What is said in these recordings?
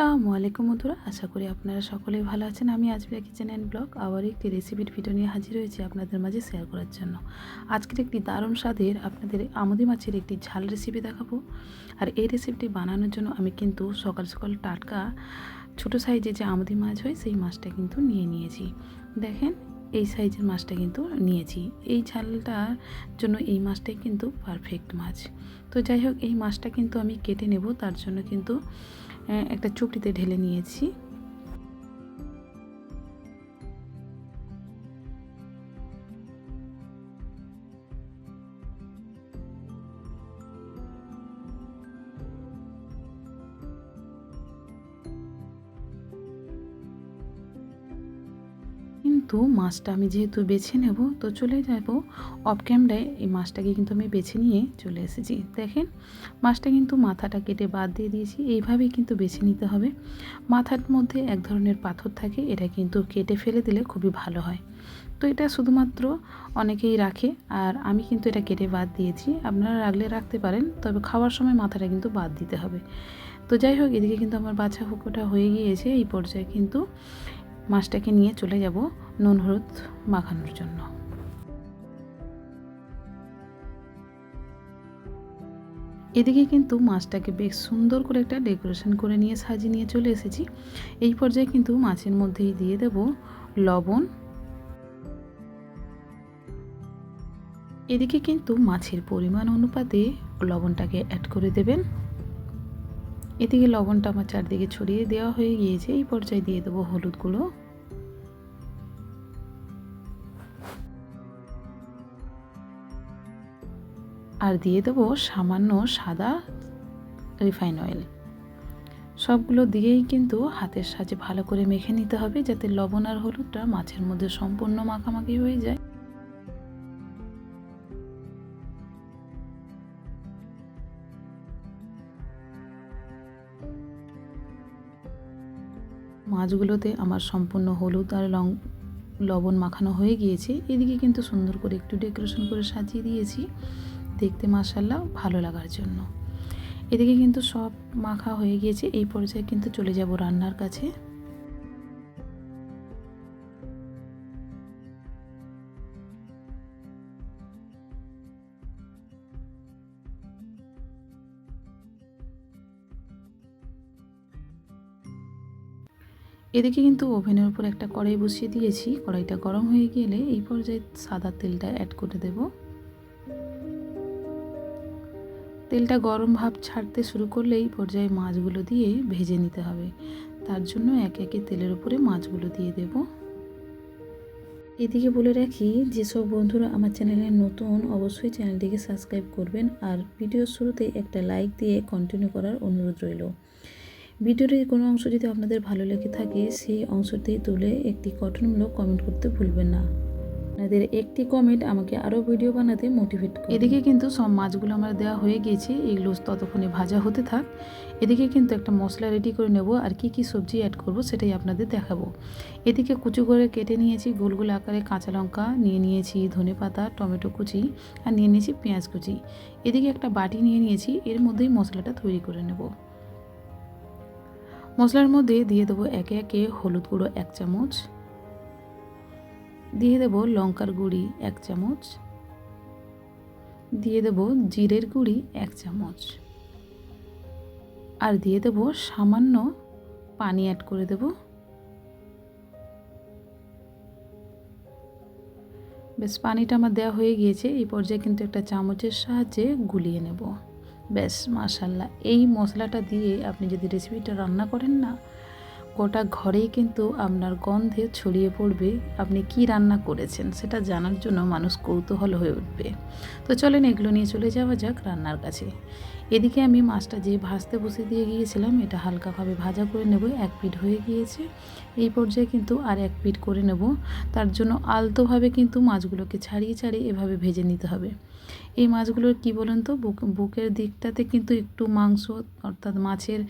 আসসালামু আলাইকুম বন্ধুরা, আশা করি আপনারা সকলেই ভালো আছেন। আমি আজকে কিচেন অ্যান্ড ব্লগ আবার একটি রেসিপির ভিডিও নিয়ে হাজির হয়েছি আপনাদের মাঝে শেয়ার করার জন্য। আজকের একটি দারুণ স্বাদের আপনাদের আমুদি মাছের একটি ঝাল রেসিপি দেখাবো। আর এই রেসিপিটি বানানোর জন্য আমি কিন্তু সকাল সকাল টাটকা ছোট সাইজে যে আমুদি মাছ হয়, সেই মাছটা কিন্তু নিয়ে নিয়েছি। দেখেন, এই সাইজের মাছটা কিন্তু নিয়েছি। এই ঝালটার জন্য এই মাছটাই কিন্তু পারফেক্ট মাছ। তো যাই হোক, এই মাছটা কিন্তু আমি কেটে নেব, তার জন্য কিন্তু একটা চুপড়িতে ঢেলে নিয়েছি। কিন্তু মাছটা আমি যেহেতু বেছে নেব, তো চলে যাব অফ ক্যামেরায় এই মাছটাকে কিন্তু আমি বেছে নিয়ে চলে এসেছি। দেখেন, মাছটা কিন্তু মাথাটা কেটে বাদ দিয়ে দিয়েছি। এইভাবেই কিন্তু বেছে নিতে হবে। মাথার মধ্যে এক ধরনের পাথর থাকে, এটা কিন্তু কেটে ফেলে দিলে খুবই ভালো হয়। তো এটা শুধুমাত্র অনেকেই রাখে, আর আমি কিন্তু এটা কেটে বাদ দিয়েছি। আপনারা রাখলে রাখতে পারেন, তবে খাওয়ার সময় মাথাটা কিন্তু বাদ দিতে হবে। তো যাই হোক, এদিকে কিন্তু আমার বাছা হুকোটা হয়ে গিয়েছে এই পর্যায়ে। কিন্তু মাছটাকে নিয়ে চলে যাব নুন হলুদ মাখানোর জন্য। এদিকে কিন্তু মাছটাকে বেশ সুন্দর করে একটা ডেকোরেশন করে নিয়ে সাজিয়ে নিয়ে চলে এসেছি। এই পর্যায়ে কিন্তু মাছের মধ্যেই দিয়ে দেব লবণ। এদিকে কিন্তু মাছের পরিমাণ অনুপাতে লবণটাকে অ্যাড করে দেবেন। এদিকে লবণটা আমার চারদিকে ছড়িয়ে দেওয়া হয়ে গিয়েছে। এই পর্যায়ে দিয়ে দেবো হলুদ গুঁড়ো। আর দিয়ে দেবো সামান্য সাদা রিফাইন অয়েল। সবগুলো দিয়েই কিন্তু হাতের সাহায্যে ভালো করে মেখে নিতে হবে যাতে লবণ আর হলুদটা মাছের মধ্যে সম্পূর্ণ মাখামাখি হয়ে যায়। মাছগুলোতে আমার সম্পূর্ণ হলুদ আর লং লবণ মাখানো হয়ে গিয়েছে। এদিকে কিন্তু সুন্দর করে একটু ডেকোরেশন করে সাজিয়ে দিয়েছি। দেখতে মাসাল্লাহ ভালো লাগার জন্য। এদিকে কিন্তু সব মাখা হয়ে গিয়েছে। এই পর্যায়ে কিন্তু চলে যাব রান্নার কাছে। এদিকে কিন্তু ওভেনের উপর একটা কড়াই বসিয়ে দিয়েছি। কড়াইটা গরম হয়ে গেলে এই পর্যায়ে সাদা তেলটা অ্যাড করে দেব। তেলটা গরম ভাব ছাড়তে শুরু করলে এই পর্যায়ে মাছগুলো দিয়ে ভেজে নিতে হবে। তার জন্য একে একে তেলের উপরে মাছগুলো দিয়ে দেব। এদিকে বলে রাখি, যেসব বন্ধুরা আমার চ্যানেলে নতুন, অবশ্যই চ্যানেলটিকে সাবস্ক্রাইব করবেন। আর ভিডিওর শুরুতে একটা লাইক দিয়ে কন্টিনিউ করার অনুরোধ রইল। ভিডিওর কোনো অংশ যদি আপনাদের ভালো লেগে থাকে, সেই অংশটি তুলে একটি গঠনমূলক কমেন্ট করতে ভুলবেন না। আপনাদের একটি কমেন্ট আমাকে আরও ভিডিও বানাতে মোটিভেট করে এদিকে কিন্তু সব মাছগুলো আমার দেওয়া হয়ে গিয়েছে, এগুলো ততক্ষণে ভাজা হতে থাক। এদিকে কিন্তু একটা মশলা রেডি করে নেব, আর কি কি সবজি অ্যাড করব সেটাই আপনাদের দেখাবো। এদিকে কুচু করে কেটে নিয়েছি, গোল গোল আকারে কাঁচা লঙ্কা, নিয়ে নিয়েছি ধনে পাতা, টমেটো কুচি, আর নিয়ে নিয়েছি পেঁয়াজ কুচি। এদিকে একটা বাটি নিয়ে নিয়েছি, এর মধ্যেই মশলাটা তৈরি করে নেব। মশলার মধ্যে দিয়ে দেবো একে একে হলুদ গুঁড়ো এক চামচ। দিয়ে দেব লঙ্কার গুঁড়ি এক চামচ। দিয়ে দেব জিরের গুঁড়ি এক চামচ। আর দিয়ে দেব সামান্য পানি অ্যাড করে দেব। বেশ, পানিটা আমার দেওয়া হয়ে গিয়েছে। এই পর্যায়ে কিন্তু একটা চামচের সাহায্যে গুলিয়ে নেব। ব্যাস মাশাল্লাহ এই মশলাটা দিয়ে আপনি যদি রেসিপিটা রান্না করেন না, গোটা ঘরেই কিন্তু আপনার গন্ধে ছড়িয়ে পড়বে আপনি কি রান্না করেছেন, সেটা জানার জন্য মানুষ কৌতূহল হয়ে উঠবে। তো চলেন এগুলো নিয়ে চলে যাওয়া যাক রান্নার কাছে। এদিকে আমি মাছটা যে ভাজতে বসে দিয়ে গিয়েছিলাম, এটা হালকাভাবে ভাজা করে নেব, এক পিঠ হয়ে গিয়েছে। এই পর্যায়ে কিন্তু আর এক পিঠ করে নেব। তার জন্য আলতোভাবে কিন্তু মাছগুলোকে ছাড়িয়ে ছাড়িয়ে এভাবে ভেজে নিতে হবে। এই মাছগুলোর কি বলুন তো, বুক, বুকের দিকটাতে কিন্তু একটু মাংস, অর্থাৎ মাছের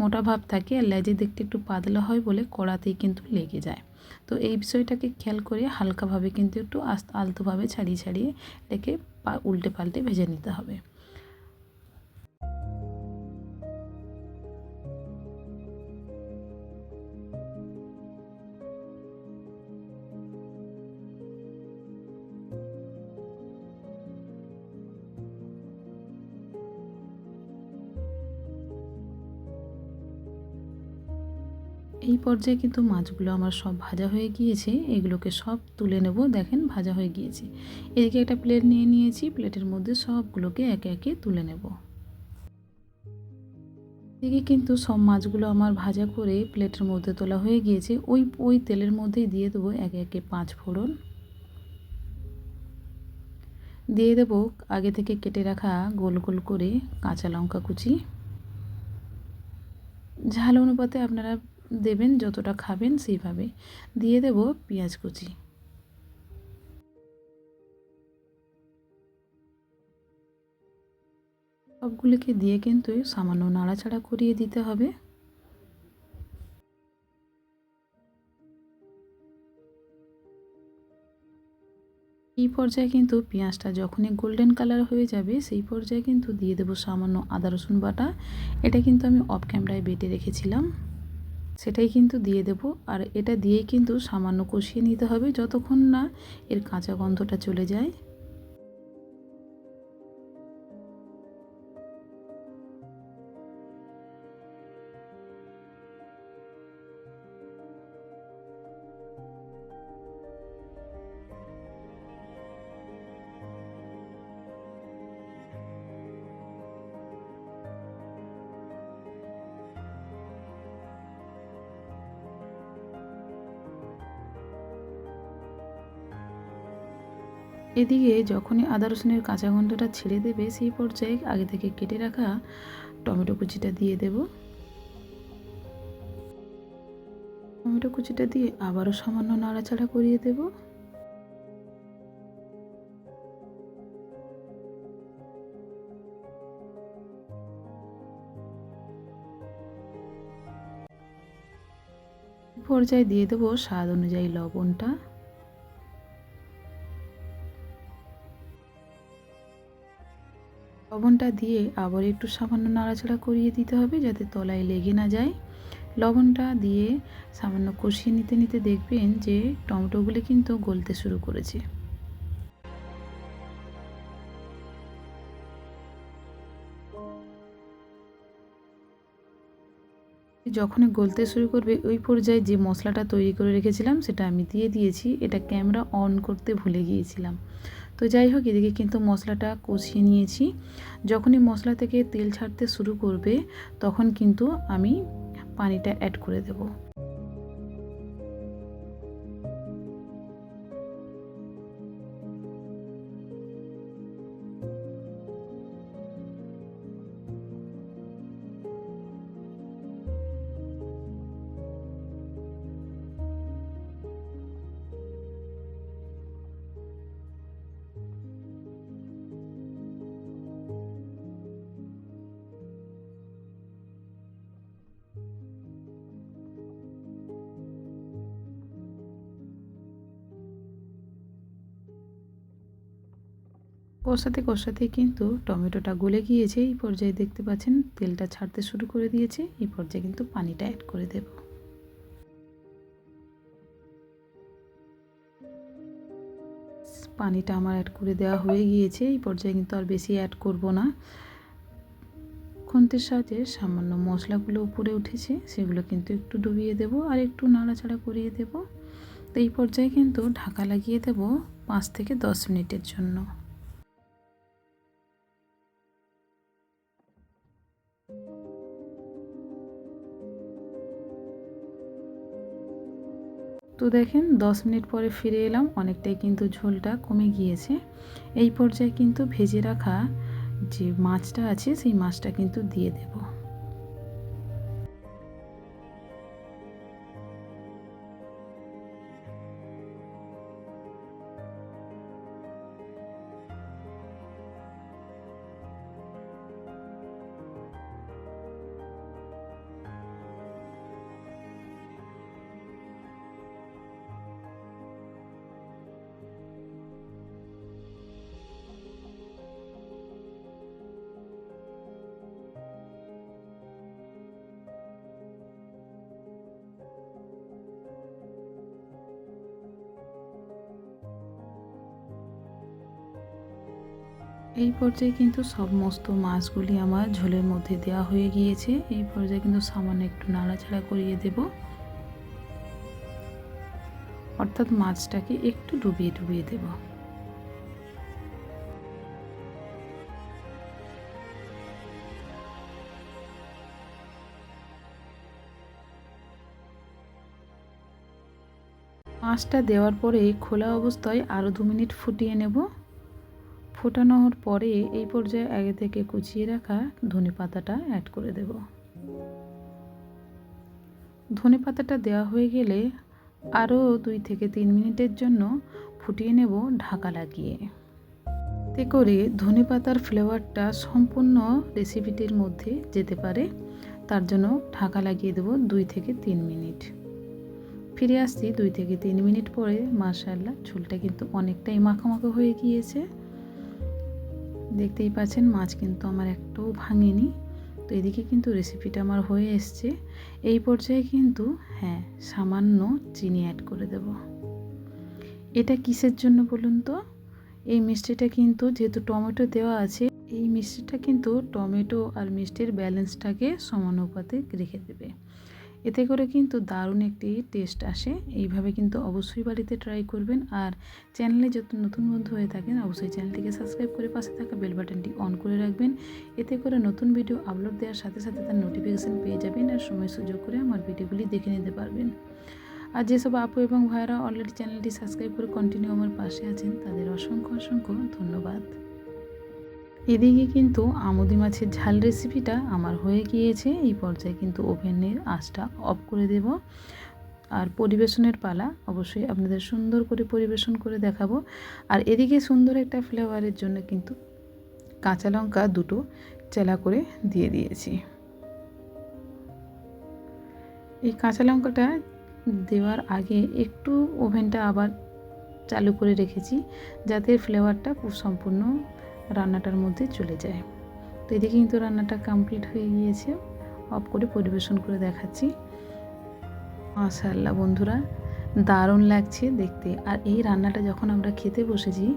মোটা ভাব থাকে, আর লেজের দিকটা একটু পাতলা হয় বলে কড়াতেই কিন্তু লেগে যায়। তো এই বিষয়টাকে খেয়াল করে হালকাভাবে কিন্তু একটু আলতোভাবে ছাড়িয়ে ছাড়িয়ে রেখে উল্টে পাল্টে ভেজে নিতে হবে। এই পর্যায়ে কিন্তু মাছগুলো আমার সব ভাজা হয়ে গিয়েছে, এগুলোকে সব তুলে নেব। দেখেন, ভাজা হয়ে গিয়েছে। এদিকে একটা প্লেট নিয়ে নিয়েছি, প্লেটের মধ্যে সবগুলোকে একে একে তুলে নেব। এদিকে কিন্তু সব মাছগুলো আমার ভাজা করে প্লেটের মধ্যে তোলা হয়ে গিয়েছে। ওই ওই তেলের মধ্যেই দিয়ে দেবো একে একে পাঁচ ফোড়ন। দিয়ে দেবো আগে থেকে কেটে রাখা গোল গোল করে কাঁচা লঙ্কা কুচি। ঝাল অনুপাতে আপনারা দেবেন, যতটা খাবেন সেইভাবে। দিয়ে দেব পেঁয়াজ কুচি। সবগুলিকে দিয়ে কিন্তু সামান্য নাড়াচাড়া করিয়ে দিতে হবে। এই পর্যায়ে কিন্তু পেঁয়াজটা যখনই গোল্ডেন কালার হয়ে যাবে, সেই পর্যায়ে কিন্তু দিয়ে দেবো সামান্য আদা রসুন বাটা। এটা কিন্তু আমি অফ ক্যামেরায় বেটে রেখেছিলাম। সেটাই কিন্তু দিয়ে দেব। আর এটা দিয়ে কিন্তু সামান্য কষিয়ে নিতে হবে যতক্ষণ না এর কাঁচা গন্ধটা চলে যায়। এদিকে যখনই আদা রসুনের কাঁচা গন্ধটা ছেড়ে দেবে, সেই পর্যায়ে আগে থেকে কেটে রাখা টমেটো কুচিটা দিয়ে দেব। টমেটো কুচিটা দিয়ে আবারও সামান্য নাড়াচাড়া করিয়ে দেব। পর্যায়ে দিয়ে দেবো স্বাদ অনুযায়ী লবণটা। লবণটা দিয়ে আবার একটু সামান্য নাড়াচাড়া করিয়ে দিতে হবে যাতে তলায় লেগে না যায়। লবণটা দিয়ে সামান্য কষিয়ে নিতে নিতে দেখবেন যে টমেটোগুলি কিন্তু গলতে শুরু করেছে। যখনই গলতে শুরু করবে, ওই পর্যায়ে যে মশলাটা তৈরি করে রেখেছিলাম, সেটা আমি দিয়ে দিয়েছি। এটা ক্যামেরা অন করতে ভুলে গিয়েছিলাম। তো যাই হোক, এদিকে কিন্তু মশলাটা কষিয়ে নিয়েছি। যখনই মশলা থেকে তেল ছাড়তে শুরু করবে, তখন কিন্তু আমি পানিটা অ্যাড করে দেবো। কষাতে কষাতে কিন্তু টমেটোটা গলে গিয়েছে। এই পর্যায়ে দেখতে পাচ্ছেন তেলটা ছাড়তে শুরু করে দিয়েছে। এই পর্যায়ে কিন্তু পানিটা অ্যাড করে দেব। পানিটা আমার অ্যাড করে দেওয়া হয়ে গিয়েছে। এই পর্যায়ে কিন্তু আর বেশি অ্যাড করব না। খুন্তির সাথে সামান্য মশলাগুলো উপরে উঠেছে, সেগুলো কিন্তু একটু ডুবিয়ে দেব আর একটু নাড়াচাড়া করিয়ে দেব। তো এই পর্যায়ে কিন্তু ঢাকা লাগিয়ে দেব পাঁচ থেকে দশ মিনিটের জন্য। তো দেখেন, দশ মিনিট পরে ফিরে এলাম, অনেকটাই কিন্তু ঝোলটা কমে গিয়েছে। এই পর্যায়ে কিন্তু ভেজে রাখা যে মাছটা আছে, সেই মাছটা কিন্তু দিয়ে দেবো। এই পর্যায়ে কিন্তু সমস্ত মাছগুলি আমার ঝোলের মধ্যে দেওয়া হয়ে গিয়েছে। এই পর্যায়ে কিন্তু সামান্য একটু নাড়াচাড়া করিয়ে দেব। অর্থাৎ মাছটাকে একটু ডুবিয়ে ডুবিয়ে দেব। মাছটা দেওয়ার পরে খোলা অবস্থায় আরও দু মিনিট ফুটিয়ে নেব। ফোটানোর পরে এই পর্যায়ে আগে থেকে কুচিয়ে রাখা ধনে পাতাটা অ্যাড করে দেব। ধনে পাতাটা দেওয়া হয়ে গেলে আরও দুই থেকে তিন মিনিটের জন্য ফুটিয়ে নেব ঢাকা লাগিয়ে। এতে করে ধনে পাতার ফ্লেভারটা সম্পূর্ণ রেসিপিটির মধ্যে যেতে পারে, তার জন্য ঢাকা লাগিয়ে দেব দুই থেকে তিন মিনিট। ফিরে আসছি দুই থেকে তিন মিনিট পরে মাশাল্লাহ ঝোলটা কিন্তু অনেকটাই মাখামাখো হয়ে গিয়েছে। দেখতেই পাচ্ছেন, মাছ কিন্তু আমার একটাও ভাঙেনি। তো এদিকে কিন্তু রেসিপিটা আমার হয়ে এসছে। এই পর্যায়ে কিন্তু হ্যাঁ সামান্য চিনি অ্যাড করে দেব। এটা কিসের জন্য বলুন তো? এই মিষ্টিটা কিন্তু যেহেতু টমেটো দেওয়া আছে, এই মিষ্টিটা কিন্তু টমেটো আর মিষ্টির ব্যালেন্সটাকে সমানুপাতে রেখে দেবে। এতে করে কিন্তু দারুণ একটি টেস্ট আসে। এইভাবে কিন্তু অবশ্যই বাড়িতে ট্রাই করবেন। আর চ্যানেলে যত নতুন বন্ধু হয়ে থাকেন, অবশ্যই চ্যানেলটিকে সাবস্ক্রাইব করে পাশে থাকা বেল বাটনটি অন করে রাখবেন। এতে করে নতুন ভিডিও আপলোড দেওয়ার সাথে সাথে তার নোটিফিকেশান পেয়ে যাবেন আর সময় সুযোগ করে আমার ভিডিওগুলি দেখে নিতে পারবেন। আর যেসব আপু এবং ভাইরা অলরেডি চ্যানেলটি সাবস্ক্রাইব করে কন্টিনিউ আমার পাশে আছেন, তাদের অসংখ্য অসংখ্য ধন্যবাদ। এদিকে কিন্তু আমুদি মাছের ঝাল রেসিপিটা আমার হয়ে গিয়েছে। এই পর্যায়ে কিন্তু ওভেনের আঁচটা অফ করে দেব। আর পরিবেশনের পালা অবশ্যই আপনাদের সুন্দর করে পরিবেশন করে দেখাবো। আর এদিকে সুন্দর একটা ফ্লেভারের জন্য কিন্তু কাঁচা লঙ্কা দুটো চেলা করে দিয়ে দিয়েছি। এই কাঁচা লঙ্কাটা দেওয়ার আগে একটু ওভেনটা আবার চালু করে রেখেছি। যাতে ফ্লেভারটা খুব সম্পূর্ণ রান্নাটার মধ্যে চলে যায়। তো এদিকে কিন্তু রান্নাটা কমপ্লিট হয়ে গিয়েছে। অফ করে পরিবেশন করে দেখাচ্ছি। মাশাল্লাহ বন্ধুরা, দারুণ লাগছে দেখতে। আর এই রান্নাটা যখন আমরা খেতে বসেছি,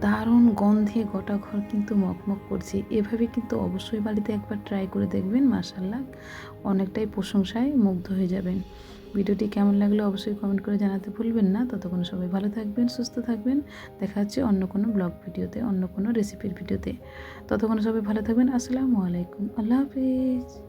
দারুণ গন্ধে গোটা ঘর কিন্তু মকমক করছে। এভাবে কিন্তু অবশ্যই বাড়িতে একবার ট্রাই করে দেখবেন মাশাল্লাহ অনেকটাই প্রশংসায় মুগ্ধ হয়ে যাবেন। ভিডিওটি কেমন লাগল অবশ্যই কমেন্ট করে জানাতে ভুলবেন না। ততক্ষণ সবাই ভালো থাকবেন, সুস্থ থাকবেন। দেখা হচ্ছে অন্য কোনো ব্লগ ভিডিওতে, অন্য কোনো রেসিপির ভিডিওতে। ততক্ষণ সবাই ভালো থাকবেন। আসসালামু আলাইকুম। আল্লাহ হাফিজ।